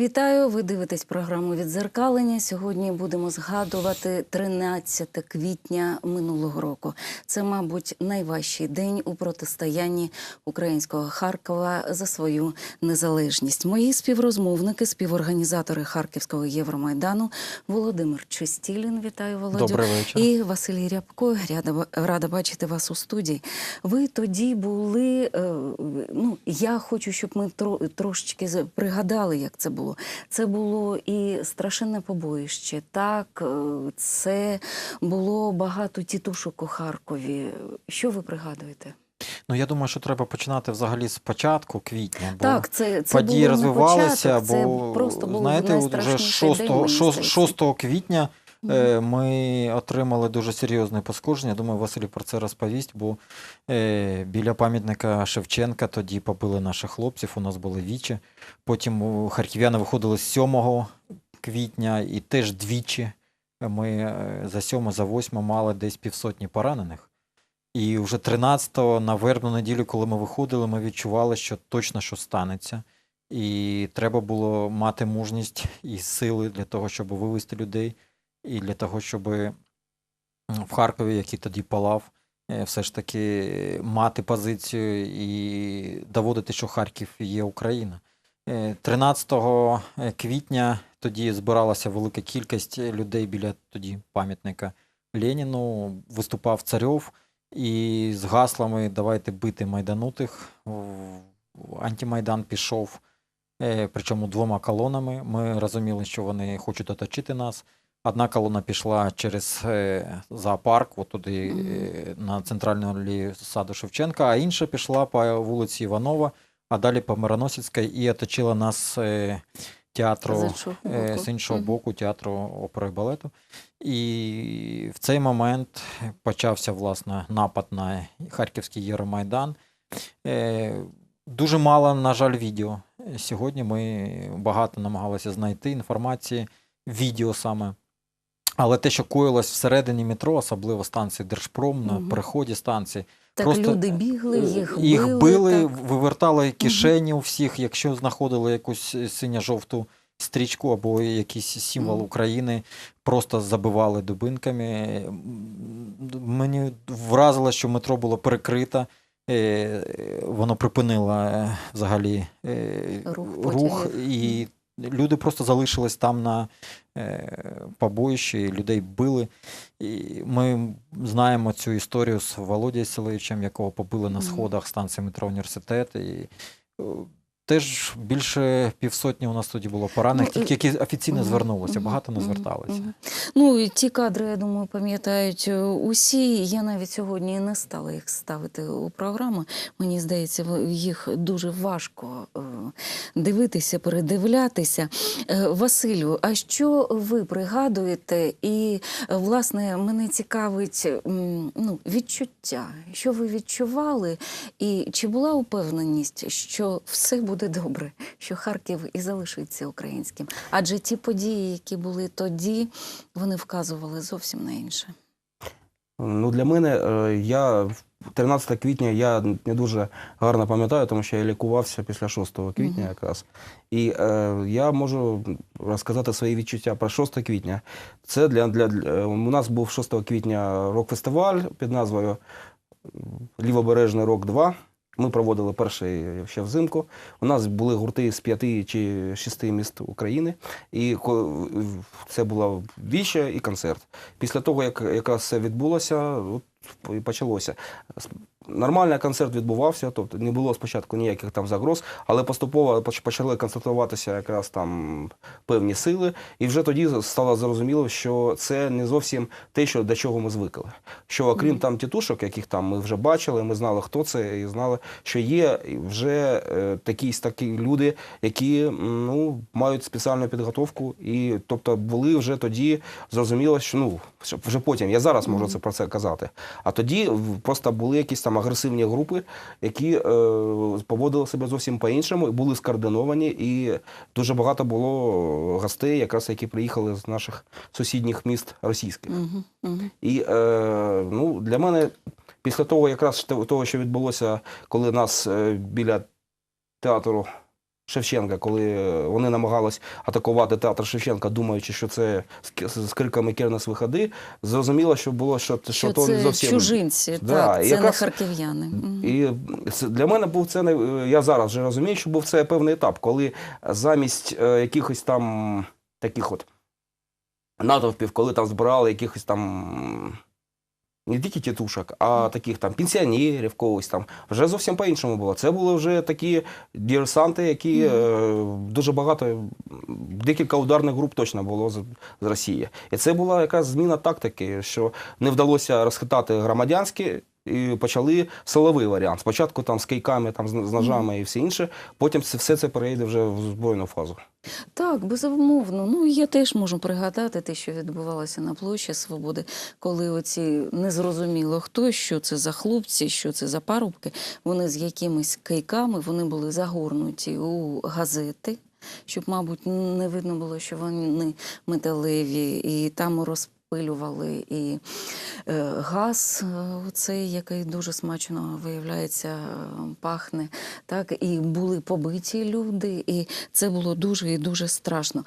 Вітаю! Ви дивитесь програму Відзеркалення. Сьогодні будемо згадувати 13 квітня минулого року. Це, мабуть, найважчий день у протистоянні українського Харкова за свою незалежність. Мої співрозмовники, співорганізатори Харківського Євромайдану Володимир Чистілін. Вітаю, Володю. Добрий вечір. І Василій Рябко. Рада, рада бачити вас у студії. Ви тоді були. е, Ну, я хочу, щоб ми тро, трошечки пригадали, як це було. Це було і страшенне побоїще. Так, е, це було багато тітушок у Харкові. Що ви пригадуєте? Ну я думаю, що треба починати взагалі з початку квітня, бо так, це, це події було розвивалися, початок, це просто знаєте, вже найстрашніший 6, 6, 6 квітня е, ми отримали дуже серйозне пошкодження. Думаю, Василь про це розповість, бо е, біля пам'ятника Шевченка тоді побили наших хлопців. У нас були вічі. Потім харків'яни виходили з 7 квітня і теж двічі. Ми е, за 7, за 8 мали десь півсотні поранених. І вже 13-го на вербну неділю, коли ми виходили, ми відчували, що точно що станеться. І треба було мати мужність і сили для того, щоб вивести людей, і для того, щоб в Харкові, який тоді палав, е, все ж таки мати позицію і доводити, що Харків є Україна. Е, 13 квітня тоді збиралася велика кількість людей біля тоді пам'ятника Леніну. Виступав царьов і з гаслами Давайте бити майданутих. Антимайдан пішов, е, причому двома колонами. Ми розуміли, що вони хочуть оточити нас. Одна колона пішла через е, зоопарк, от туди е, на центральну алею саду Шевченка, а інша пішла по вулиці Іванова, а далі по Мироносицькій і оточила нас е, театру З іншого боку. театру опери і балету. І в цей момент почався власне напад на Харківський Євромайдан. Е, Дуже мало, на жаль, відео. Сьогодні ми багато намагалися знайти інформації, відео саме. Але те, що коїлось всередині метро, особливо станції Держпром, на Мгм. переході станції, Так просто, люди бігли, їх били. їх били, так. вивертали кишені у всіх, якщо знаходили якусь синьо-жовту стрічку або якийсь символ Мгм. України, просто забивали дубинками. Мені вразило, що метро було перекрито. е, Воно припинило е, взагалі е, Рух рух і люди просто залишились там на е, побоїщі, людей били. І ми знаємо цю історію з Володією Селевичем, якого побили на сходах станції метро університет. І е, теж більше півсотні у нас тоді було поранених, Ну, тільки які офіційно звернулися, багато не зверталися. Ну, і ті кадри, я думаю, пам'ятають е, усі. Я навіть сьогодні не стала їх ставити у програму. Мені здається, їх дуже важко е, дивитися, передивлятися. Е, Василю, а що ви пригадуєте? І, власне, мене цікавить ну, відчуття, що ви відчували, і чи була упевненість, що все буде добре, що Харків і залишиться українським? Адже ті події, які були тоді, вони вказували зовсім на інше. Ну, для мене е, я 13 квітня я не дуже гарно пам'ятаю, тому що я лікувався після 6 квітня якраз. І е, я можу розказати свої відчуття про 6 квітня. Це для, для, для у нас був 6 квітня рок-фестиваль під назвою Лівобережний рок 2. Ми проводили перший ще взимку. У нас були гурти з п'яти чи шести міст України, і це була віча і концерт. Після того, як якраз це відбулося, от і почалося. Нормально концерт відбувався, тобто не було спочатку ніяких там загроз, але поступово почали констатуватися якраз там певні сили, і вже тоді стало зрозуміло, що це не зовсім те, що до чого ми звикли. Що окрім там тітушок, яких там ми вже бачили, ми знали, хто це, і знали, що є вже е, такі такі люди, які ну мають спеціальну підготовку, і тобто були вже тоді зрозуміло, що ну вже потім. Я зараз можу це про це казати. А тоді просто були якісь там агресивні групи, які е, поводили себе зовсім по-іншому, були скоординовані, і дуже багато було гостей, якраз які приїхали з наших сусідніх міст російських. Угу, угу. І е, ну, для мене, після того, якраз того, що відбулося, коли нас е, біля театру Шевченка, коли вони намагались атакувати театр Шевченка, думаючи, що це з, криками «Кернес виходи», зрозуміло, що було, що, що, Що то це зовсім чужинці, Да, так, це не харків'яни. І для мене був це не- я зараз вже розумію, що був це певний етап, коли замість е, якихось там таких от натовпів, коли там збирали якихось там. Не тільки тітушок, а таких там пенсіонерів, когось там. Вже зовсім по-іншому було. Це були вже такі диверсанти, які е, дуже багато, декілька ударних груп точно було з, з Росії. І це була якась зміна тактики, що не вдалося розхитати громадянські. І почали силовий варіант. Спочатку там з кийками, там з ножами і все інше. Потім все це перейде вже в збройну фазу. Так, безумовно. Ну я теж можу пригадати те, що відбувалося на площі Свободи, коли оці незрозуміло хто, що це за хлопці, що це за парубки. Вони з якимись кийками вони були загорнуті у газети. Щоб, мабуть, не видно було, що вони металеві, і там розпилювали і е, газ, е, оцей, який дуже смачно виявляється, е, пахне. Так, і були побиті люди, і це було дуже і дуже страшно.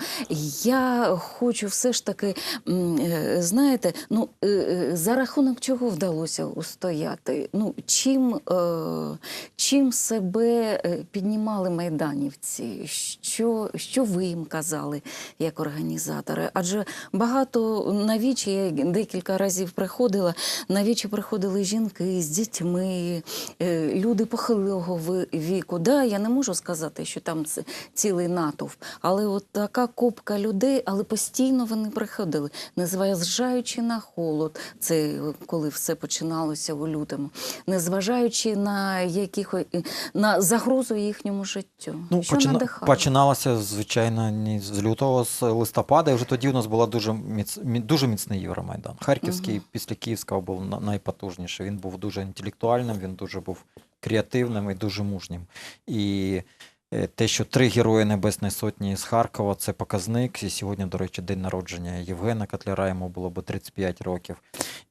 Я хочу все ж таки, знаєте, ну за рахунок чого вдалося устояти? Ну чим, чим себе піднімали майданівці? Що, що ви їм казали як організатори? Адже багато на вічі, я декілька разів приходила, на вічі приходили жінки з дітьми, е, люди похилого віку. Да, я не можу сказати, що там цілий натовп, але от така купка людей, але постійно вони приходили, незважаючи на холод, це коли все починалося у лютому, незважаючи на яких на загрозу їхньому життю. Ну, що почина... надихало? починалося, звичайно, з лютого, з листопада. І вже тоді у нас була дуже, міц... мі- дуже міцний Євромайдан. Харківський Мгм. після Київського був найпотужніший. Він був дуже інтелектуальним, він дуже був креативним і дуже мужнім. І е, те, що три герої Небесної Сотні з Харкова, це показник. І сьогодні, до речі, день народження Євгена Котляра, йому було би 35 років.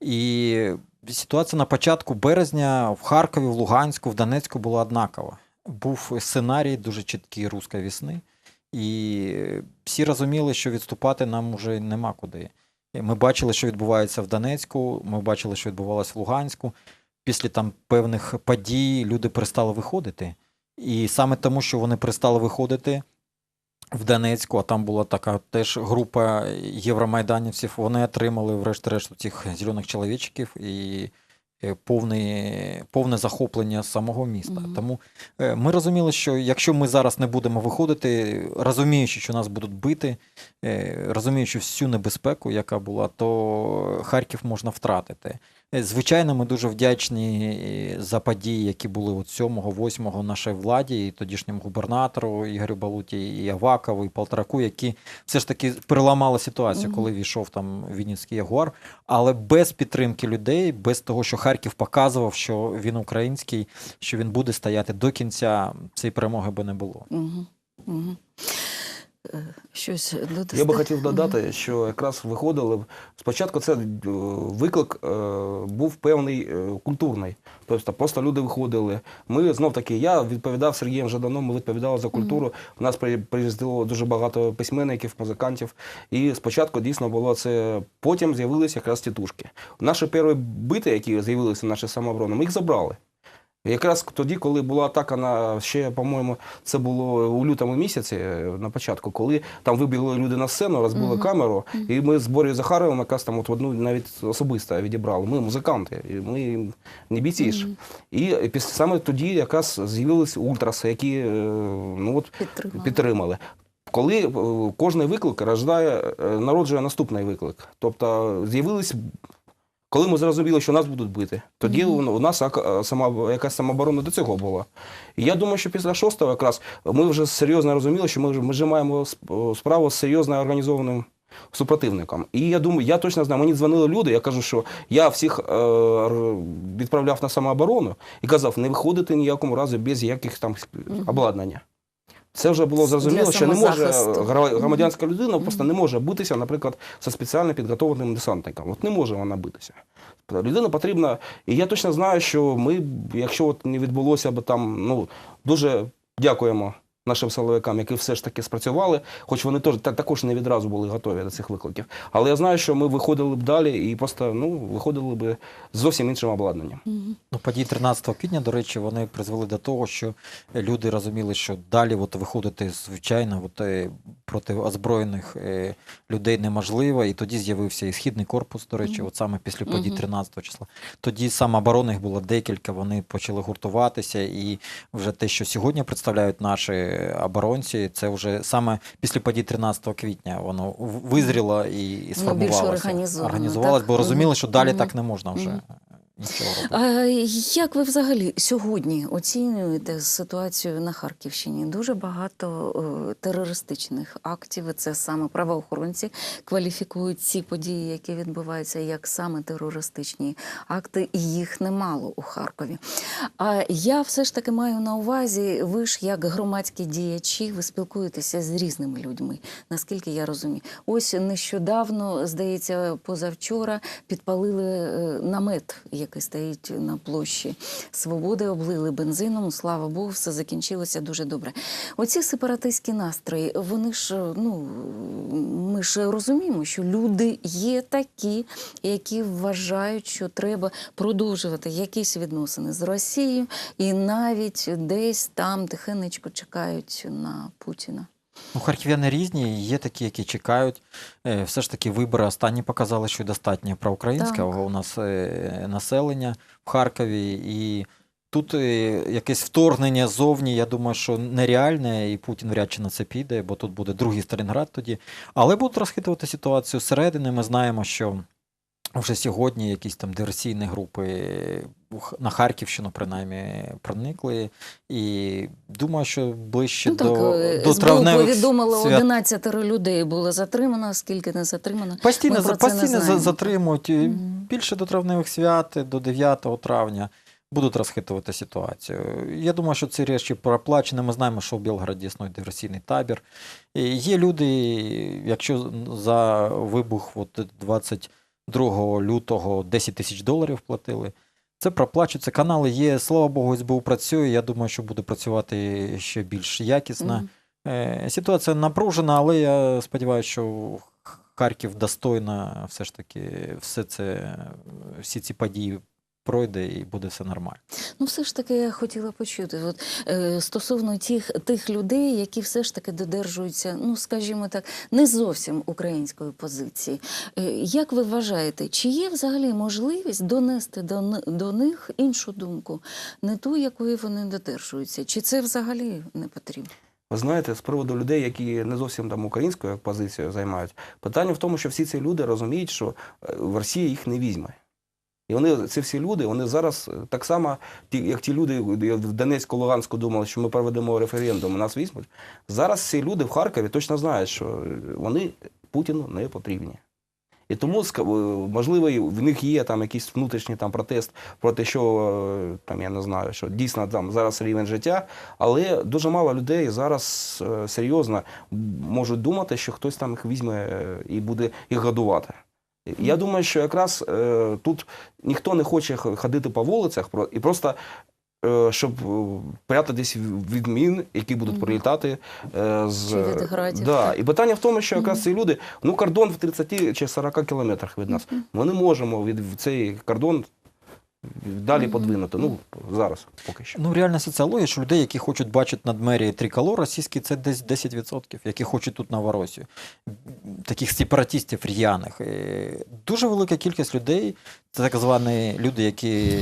І ситуація на початку березня в Харкові, в Луганську, в Донецьку була однакова. Був сценарій дуже чіткий руської весни, і всі розуміли, що відступати нам вже нема куди. Ми бачили, що відбувається в Донецьку, ми бачили, що відбувалося в Луганську. Після там певних подій люди перестали виходити. І саме тому, що вони перестали виходити в Донецьку, а там була така теж група євромайданівців, вони отримали, врешті-решт, цих зелених чоловічків і повне, повне захоплення самого міста. Мгм. Тому е, ми розуміли, що якщо ми зараз не будемо виходити, розуміючи, що нас будуть бити, е, розуміючи всю небезпеку, яка була, то Харків можна втратити. Е, Звичайно, ми дуже вдячні е, за події, які були от 7-8 нашій владі, і тодішньому губернатору Ігорю Балуті, і Авакову, і Полтораку, які все ж таки переламали ситуацію, коли війшов там Вінницький Ягуар. Але без підтримки людей, без того, що Харків показував, що він український, що він буде стояти до кінця, цієї перемоги би не було. Угу. Угу. Щось додасте? Я би хотів додати, що якраз виходили. Спочатку це е, виклик е, був певний е, культурний. Тобто просто люди виходили. Ми знов таки, я відповідав Сергієм Жаданом, ми відповідали за культуру. У нас приїздило дуже багато письменників, музикантів. І спочатку дійсно було це. Потім з'явилися якраз тітушки. Наші перші бити, які з'явилися в нашій самооборони, ми їх забрали. Якраз тоді, коли була атака на ще, по-моєму, це було у лютому місяці е, на початку, коли там вибігли люди на сцену, розбили Мгм. камеру, і ми з Борєю Захаровим якраз там от одну навіть особисто відібрали. Ми музиканти, і ми не бійці ж. Мгм. І після саме тоді якраз з'явилися ультраси, які е, ну от Підтримала. підтримали. Коли е, кожний виклик рождає, народжує наступний виклик. Тобто з'явились, коли ми зрозуміли, що нас будуть бити, тоді Мгм. у нас сама, якась самооборона до цього була. І я думаю, що після шостого якраз ми вже серйозно розуміли, що ми вже, ми вже маємо справу з серйозно організованим супротивником. І я думаю, я точно знаю, мені дзвонили люди, я кажу, що я всіх е, відправляв на самооборону і казав, не виходити ніякому разу без яких там обладнання. Це вже було зрозуміло, що не може громадянська людина просто не може битися, наприклад, зі спеціально підготовленим десантником. От не може вона битися. Людина потрібна, і я точно знаю, що ми, якщо от не відбулося б там, ну дуже дякуємо нашим силовикам, які все ж таки спрацювали, хоч вони теж так, також не відразу були готові до цих викликів. Але я знаю, що ми виходили б далі і просто ну, виходили б з зовсім іншим обладнанням. Ну, події 13 квітня, до речі, вони призвели до того, що люди розуміли, що далі от, виходити, звичайно, от, е, проти озброєних е, людей неможливо. І тоді з'явився і східний корпус, до речі, от саме після подій Мгм. 13 числа. Тоді самооборони їх було декілька, вони почали гуртуватися, і вже те, що сьогодні представляють наші оборонці, це вже саме після подій 13 квітня воно визріло і, і сформувалося. організовано, Організувалось, так? бо розуміли, що далі Мгм. так не можна вже нічого робити. А як ви взагалі сьогодні оцінюєте ситуацію на Харківщині? Дуже багато е, терористичних актів. Це саме правоохоронці кваліфікують ці події, які відбуваються, як саме терористичні акти, і їх немало у Харкові. А я все ж таки маю на увазі, ви ж як громадські діячі, ви спілкуєтеся з різними людьми, наскільки я розумію. Ось нещодавно, здається, позавчора підпалили е, намет, який стоїть на площі Свободи, облили бензином. Слава Богу, все закінчилося дуже добре. Оці сепаратистські настрої, вони ж ну ми ж розуміємо, що люди є такі, які вважають, що треба продовжувати якісь відносини з Росією, і навіть десь там тихенечко чекають на Путіна. Ну, харків'яни різні, є такі, які чекають. Е, Все ж таки, вибори останні показали, що достатньо проукраїнського у нас е, населення в Харкові. І тут е, якесь вторгнення ззовні, я думаю, що нереальне, і Путін вряд чи на це піде, бо тут буде другий Сталінград тоді. Але будуть розхитувати ситуацію зсередини. Ми знаємо, що вже сьогодні якісь там диверсійні групи на Харківщину, принаймні, проникли. І думаю, що ближче Ну так, до, е, до травневих повідомило, свят 11 людей було затримано, скільки не затримано. Постійно, за- про не постійно затримують. Мгм. Більше до травневих свят, до 9 травня будуть розхитувати ситуацію. Я думаю, що ці речі проплачені. Ми знаємо, що в Білгороді існує диверсійний табір. І є люди, якщо за вибух от 22 лютого 10 тисяч доларів платили. Це проплачується. Канали є. Слава Богу, СБУ працює. Я думаю, що буде працювати ще більш якісно. Mm-hmm. Ситуація напружена, але я сподіваюся, що Харків достойно все ж таки все це, всі ці події пройде і буде все нормально. Ну, все ж таки я хотіла почути. От, е, стосовно тих, тих людей, які все ж таки додержуються, ну скажімо так, не зовсім української позиції. Е, як ви вважаєте, чи є взагалі можливість донести до, до них іншу думку, не ту, якої вони додержуються? Чи це взагалі не потрібно? Ви знаєте, з приводу людей, які не зовсім там українською позицією займають, питання в тому, що всі ці люди розуміють, що е, в Росії їх не візьме. І вони, ці всі люди, вони зараз е, так само, як ті люди в Донецьку, Луганську думали, що ми проведемо референдум, нас візьмуть. Зараз ці люди в Харкові точно знають, що е, вони Путіну не потрібні. І тому, е, можливо, в них є там якийсь внутрішній там протест проти що е, там я не знаю, що дійсно там зараз рівень життя, але дуже мало людей зараз серйозно можуть думати, що хтось там їх візьме і буде їх годувати. Я думаю, що якраз е, тут ніхто не хоче ходити по вулицях і просто. е, Щоб е, прятатись від мін, які будуть прилітати е, з да. і питання в тому, що якраз ці люди, ну кордон в 30 чи 40 кілометрах від нас. Ми не можемо від цей кордон далі Мгм. подвинути. Ну зараз поки що. Ну, реальна соціологія, що людей, які хочуть бачити над мерією триколор російський, це десь 10%, які хочуть тут Новоросію. Таких сепаратистів р'яних. Е, Дуже велика кількість людей, це так звані люди, які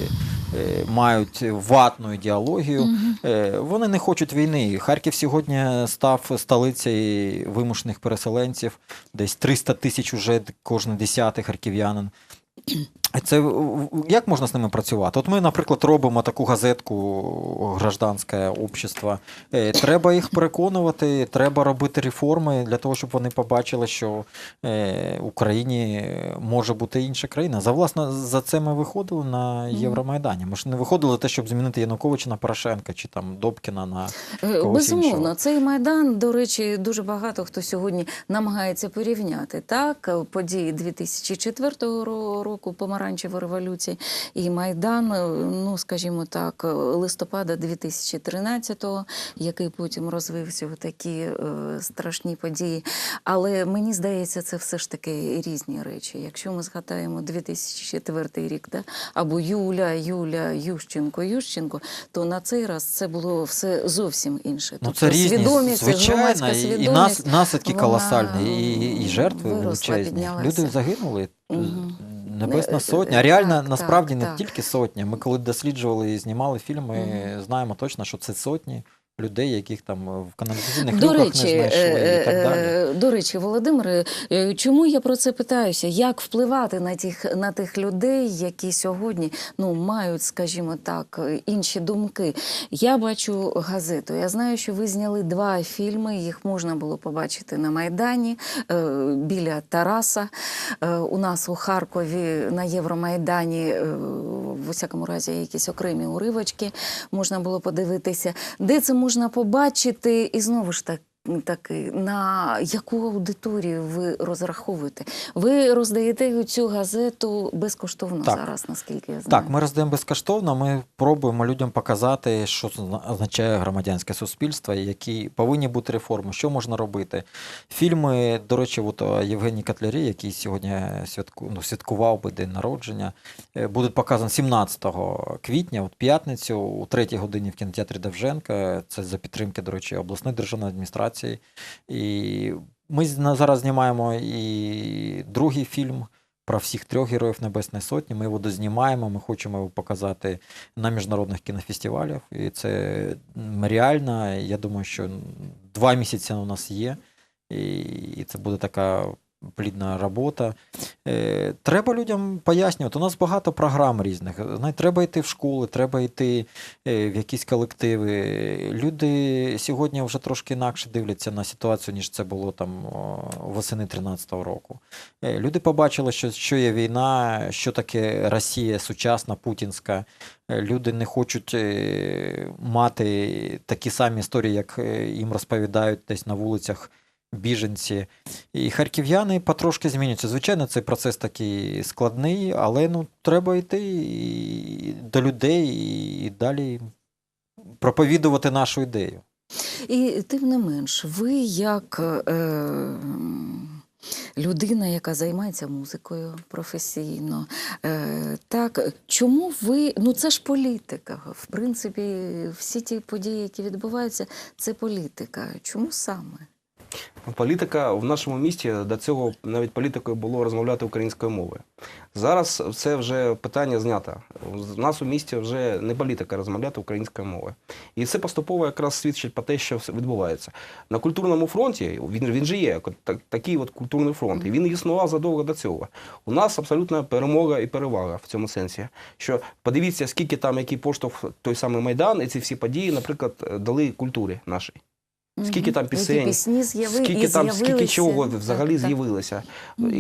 е, мають ватну ідеологію. Е, Вони не хочуть війни. Харків сьогодні став столицею вимушених переселенців. Десь 300 тисяч уже кожен десятий харків'янин. Це як можна з ними працювати? От ми, наприклад, робимо таку газетку гражданське общество. Е, Треба їх переконувати, треба робити реформи для того, щоб вони побачили, що е, в Україні може бути інша країна. За власне за це ми виходили на Євромайдані. Ми ж не виходили те, щоб змінити Януковича на Порошенка чи там Добкіна на Е, когось Безумовно, іншого. цей майдан, до речі, дуже багато хто сьогодні намагається порівняти. Так, події 2004 ро- року, помаранчевої революції, і Майдан, е, ну скажімо так, е, листопада 2013-го, який потім розвився в такі е, страшні події. Але мені здається, це все ж таки різні речі. Якщо ми згадаємо 2004 рік, да? або Юля, Юля, Ющенко, Ющенко, то на цей раз це було все зовсім інше. Ну, Тобто це різні, свідомість, звичайно, громадська і, і свідомість. нас, наслідки колосальні, і, і жертви величезні. Люди загинули. Мгм. Небесна сотня. е, реально, так, насправді, так, не так. тільки сотня. Ми коли досліджували і знімали фільми, Мгм. знаємо точно, що це сотні людей, яких там в каналізаційних До люках речі, не знайшли е, і так далі. е, до речі, Володимире, е, чому я про це питаюся? Як впливати на тих, на тих людей, які сьогодні ну, мають, скажімо так, е, інші думки? Я бачу газету. Я знаю, що ви зняли два фільми. Їх можна було побачити на Майдані е, біля Тараса. Е, У нас у Харкові на Євромайдані, е, в усякому разі, якісь окремі уривочки можна було подивитися. Де це можна побачити? І знову ж так. Таки, на яку аудиторію ви розраховуєте? Ви роздаєте цю газету безкоштовно Так. зараз, наскільки я знаю. Так, ми роздаємо безкоштовно. Ми пробуємо людям показати, що означає громадянське суспільство, які повинні бути реформи, що можна робити. Фільми, до речі, от о Євгеній Котлярі, який сьогодні святку, ну, святкував би день народження, е, будуть показані 17 квітня, от п'ятницю, у третій годині в кінотеатрі Довженка. Це за підтримки, до речі, обласної державної адміністрації. І ми зараз знімаємо і другий фільм про всіх трьох героїв Небесної Сотні. Ми його дознімаємо, ми хочемо його показати на міжнародних кінофестивалях. І це реально. Я думаю, що два місяці у нас є, і це буде така плідна робота. Е, Треба людям пояснювати. У нас багато програм різних. Треба йти в школи, треба йти е, в якісь колективи. Люди сьогодні вже трошки інакше дивляться на ситуацію, ніж це було там восени 13-го року. Е, Люди побачили, що, що є війна, що таке Росія сучасна, путінська. Люди не хочуть мати такі самі історії, як їм розповідають десь на вулицях біженці. І харків'яни потрошки змінюються. Звичайно, цей процес такий складний, але ну, треба йти до людей і далі проповідувати нашу ідею. І тим не менш, ви як е, людина, яка займається музикою професійно, е, так чому ви ну це ж політика? В принципі, всі ті події, які відбуваються, це політика. Чому саме? Політика в нашому місті до цього навіть політикою було розмовляти українською мовою. Зараз це вже питання знято. У нас у місті вже не політика розмовляти українською мовою. І це поступово якраз свідчить про те, що все відбувається. На культурному фронті він, він же є так- такий от культурний фронт, і він існував задовго до цього. У нас абсолютна перемога і перевага в цьому сенсі. Що подивіться, скільки там який поштовх той самий майдан, і ці всі події, наприклад, дали культурі нашій. Скільки там Які пісень, пісні з'яви... Скільки там, скільки чого взагалі з'явилося.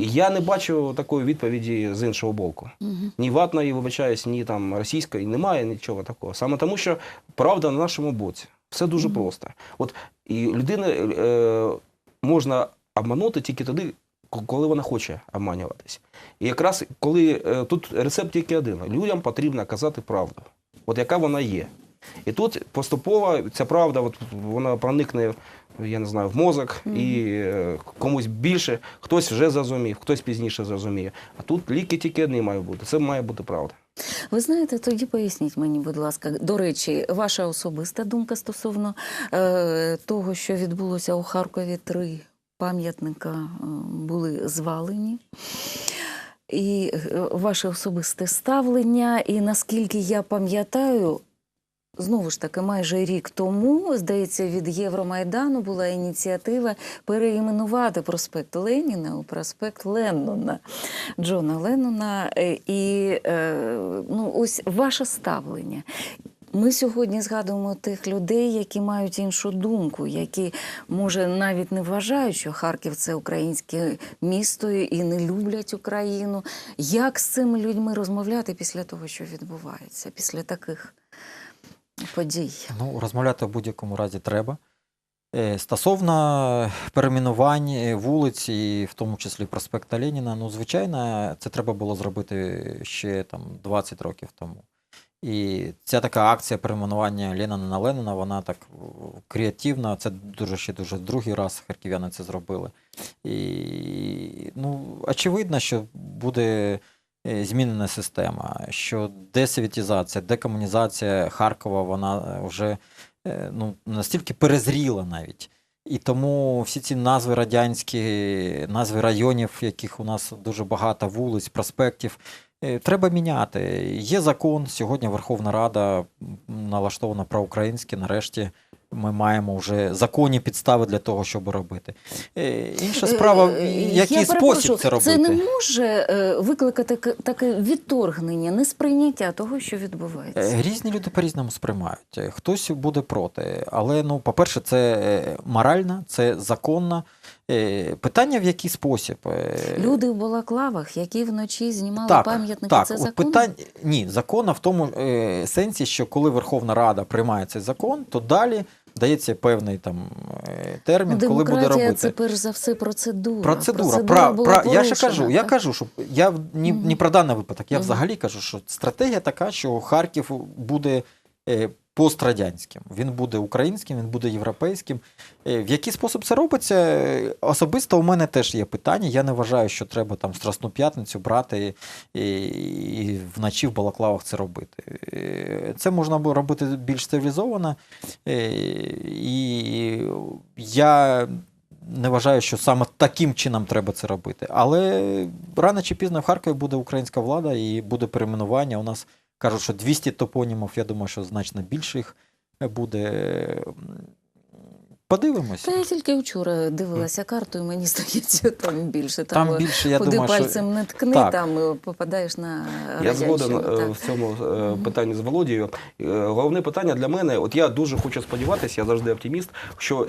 Я не бачу такої відповіді з іншого боку. Ні ватної, вибачаюсь, ні там російської, немає нічого такого. Саме тому, що правда на нашому боці. Все дуже просто. От і людину е, можна обманути тільки тоді, коли вона хоче обманюватись. І якраз коли е, тут рецепт тільки один: людям потрібно казати правду, от яка вона є. І тут поступово ця правда, от вона проникне, я не знаю, в мозок, Мгм. і е, комусь більше, хтось вже зрозумів, хтось пізніше зрозуміє. А тут ліки тільки одні мають бути. Це має бути правда. Ви знаєте, тоді поясніть мені, будь ласка, до речі, ваша особиста думка стосовно е, того, що відбулося у Харкові, три пам'ятника е, були звалені. І е, ваше особисте ставлення, і наскільки я пам'ятаю, знову ж таки, майже рік тому, здається, від Євромайдану була ініціатива переіменувати проспект Леніна у проспект Леннона. Джона Леннона. Е, І е, ну, ось ваше ставлення. Ми сьогодні згадуємо тих людей, які мають іншу думку, які, може, навіть не вважають, що Харків це українське місто і не люблять Україну. Як з цими людьми розмовляти після того, що відбувається, після таких подій? Ну, розмовляти в будь-якому разі треба. Е, Стосовно перейменувань е, вулиць, і в тому числі проспекта Леніна, ну, звичайно, це треба було зробити ще там 20 років тому. І ця така акція перейменування Леніна на Леніна, вона так креативна. Це дуже ще дуже другий раз харків'яни це зробили. І ну, очевидно, що буде змінена система, що десовітізація, декомунізація Харкова, вона вже е, ну, настільки перезріла навіть. І тому всі ці назви радянські, назви районів, яких у нас дуже багато вулиць, проспектів, е, треба міняти. Є закон. Сьогодні Верховна Рада налаштована проукраїнськи. Нарешті ми маємо вже законні підстави для того, щоб робити. Е, Інша справа, Е, який я спосіб це робити. Це не може е, викликати таке відторгнення, несприйняття того, що відбувається. Е, Різні люди по-різному сприймають. Е, Хтось буде проти. Але, ну, по-перше, це е, морально, це законно. Е, Питання в який спосіб. Е, Люди в балаклавах, які вночі знімали так, пам'ятники, так, це закон? питань ні, закона в тому е, сенсі, що коли Верховна Рада приймає цей закон, то далі дається певний там е, термін, Ну, коли буде робити. це перш за все процедура. Процедура. Процедура про, про, я ще кажу, так? я кажу, що я ні, ні про даний випадок. Я Мгм. взагалі кажу, що стратегія така, що Харків буде е, пострадянським. Він буде українським, він буде європейським. Е, В який спосіб це робиться? Е, Особисто у мене теж є питання. Я не вважаю, що треба там Страсну п'ятницю брати і, і вночі в балаклавах це робити. Е, Це можна було робити більш цивілізовано. І я не вважаю, що саме таким чином треба це робити. Але рано чи пізно в Харкові буде українська влада і буде перейменування. У нас кажуть, що 200 топонімів, я думаю, що значно більше їх буде. Подивимось. Та я тільки вчора дивилася карту, і мені здається, там більше. Там Там, більше, я куди думаю, пальцем що... не ткни, Так. там е, попадаєш на Я згоден е, так. в цьому е, питанні з Володією. Головне питання для мене, от я дуже хочу сподіватися, я завжди оптиміст, що,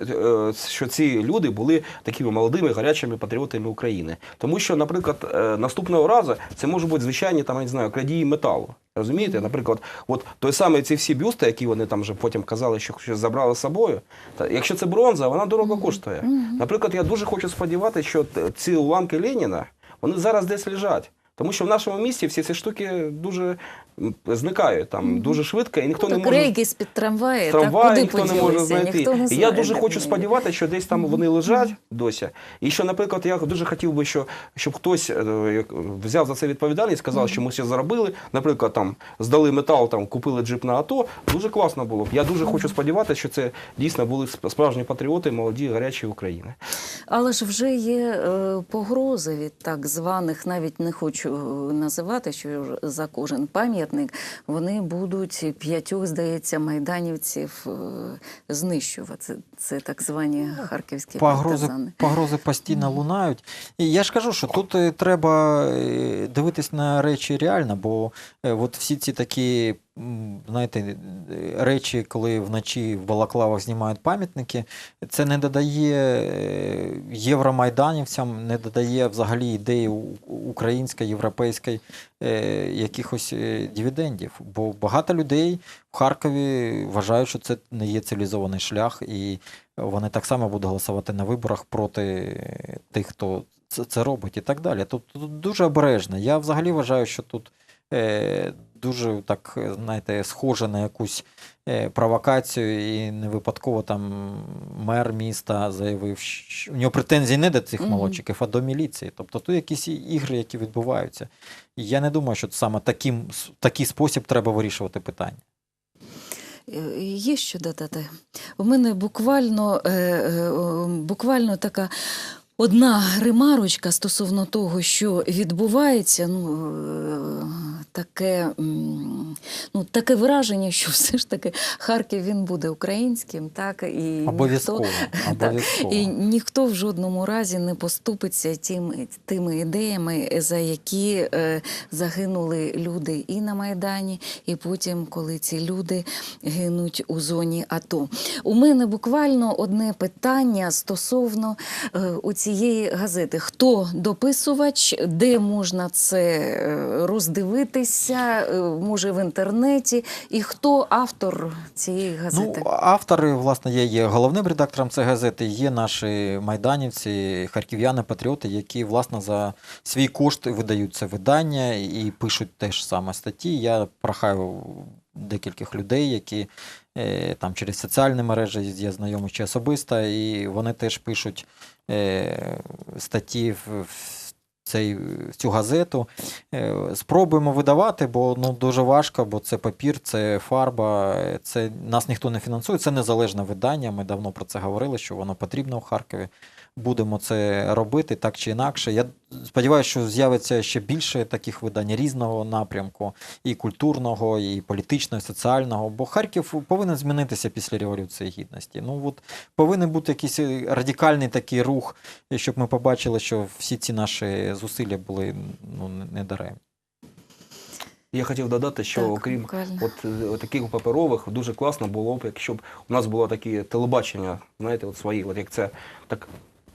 що ці люди були такими молодими, гарячими патріотами України. Тому що, наприклад, наступного разу це можуть бути звичайні там, я не знаю, крадії металу. Розумієте, наприклад, от той самий ці всі бюсти, які вони там вже потім казали, що щось забрали з собою. Та якщо це бронза, вона дорого коштує. Наприклад, я дуже хочу сподіватися, що ці уламки Леніна вони зараз десь лежать. Тому що в нашому місті всі ці штуки дуже м, зникають там дуже швидко, і ніхто Ну, не може рейки з-під трамваю, трамваї, так, куди ніхто не може знайти. ніхто не і я дуже хочу сподіватися, що десь там вони лежать досі. І що, наприклад, я дуже хотів би, що, щоб хтось е, взяв за це відповідальність, сказав, що ми все заробили. Наприклад, там здали метал, там купили джип на АТО. Дуже класно було б. Я дуже хочу сподіватися, що це дійсно були справжні патріоти, молоді, гарячі України. Але ж вже є е, погрози від так званих, навіть не хочу е, називати, що за кожен пам'ятник вони будуть п'ятьох, здається, майданівців е, знищувати. Це, так звані харківські Погрози, партизани. погрози постійно лунають. І я ж кажу, що тут е, треба е, дивитись на речі реально, бо от всі ці такі, знаєте, е, речі, коли вночі в балаклавах знімають пам'ятники, це не додає е, євромайданівцям, не додає взагалі ідеї української, європейської е, якихось дивідендів. Бо багато людей в Харкові вважають, що це не є цивілізований шлях, і вони так само будуть голосувати на виборах проти тих, хто це, робить, і так далі. Тобто тут дуже обережно. Я взагалі вважаю, що тут дуже так, е, знаєте, схоже на якусь е, провокацію, і не випадково там мер міста заявив, що у нього претензій не до цих молодчиків, а до міліції. Тобто тут якісь ігри, які відбуваються. І я не думаю, що саме таким, такий спосіб треба вирішувати питання. Е, Є що додати. У мене буквально, буквально така. Одна ремарочка стосовно того, що відбувається, ну таке, ну таке враження, що все ж таки Харків він буде українським, так і Обов'язково. і ніхто в жодному разі не поступиться тим, тими ідеями, за які е, загинули люди і на Майдані, і потім, коли ці люди гинуть у зоні АТО. У мене буквально одне питання стосовно е, у цієї газети. Хто дописувач, де можна це е, роздивитися? Е, може, в інтернеті. І хто автор цієї газети? Ну, автори, власне, я є головним редактором цієї газети, є наші майданівці, харків'яни, патріоти, які, власне, за свій кошт видають це видання і пишуть теж саме статті. Я прохаю декількох людей, які е, там через соціальні мережі я знайомий чи особисто, і вони теж пишуть е, статті в цей, цю газету. Е, Спробуємо видавати, бо ну, дуже важко, бо це папір, це фарба, це нас ніхто не фінансує. Це незалежне видання. Ми давно про це говорили, що воно потрібно в Харкові. Будемо це робити так чи інакше. Я сподіваюся, що з'явиться ще більше таких видань різного напрямку, і культурного, і політичного, і соціального. Бо Харків повинен змінитися після Революції Гідності. Ну от повинен бути якийсь е, радикальний такий рух, щоб ми побачили, що всі ці наші зусилля були ну, не даремні. Я хотів додати, що Так, окрім от, е, от таких паперових, дуже класно було б, якщо б у нас було таке телебачення, знаєте, от свої, от як це так.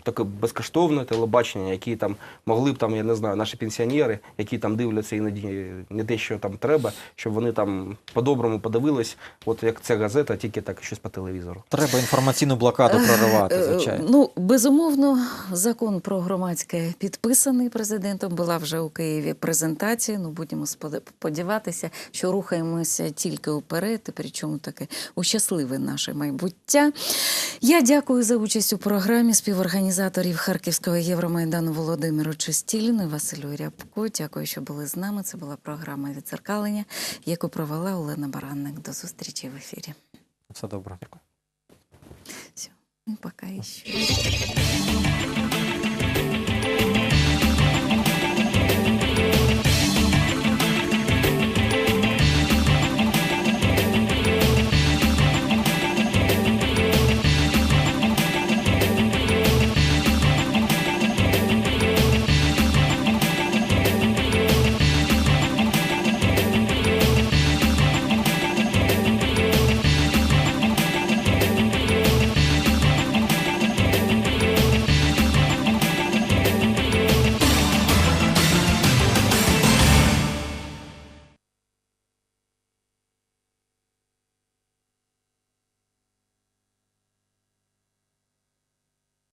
Таке безкоштовне телебачення, які там могли б там, я не знаю, наші пенсіонери, які там дивляться іноді не те, що там треба, щоб вони там по-доброму подивились, от як ця газета, тільки так щось по телевізору. Треба інформаційну блокаду проривати, Е, звичайно. Ну, безумовно, закон про громадське підписаний президентом. Була вже у Києві презентація. Ну, будемо сподіватися, що рухаємося тільки вперед, і причому таке у щасливе наше майбуття. Я дякую за участь у програмі організаторів Харківського Євромайдану Володимиру Чистіліну, Василю Рябку. Дякую, що були з нами. Це була програма відзеркалення, яку провела Олена Баранник. До зустрічі в ефірі. Все добре. Дякую. Все, ну, пока ще.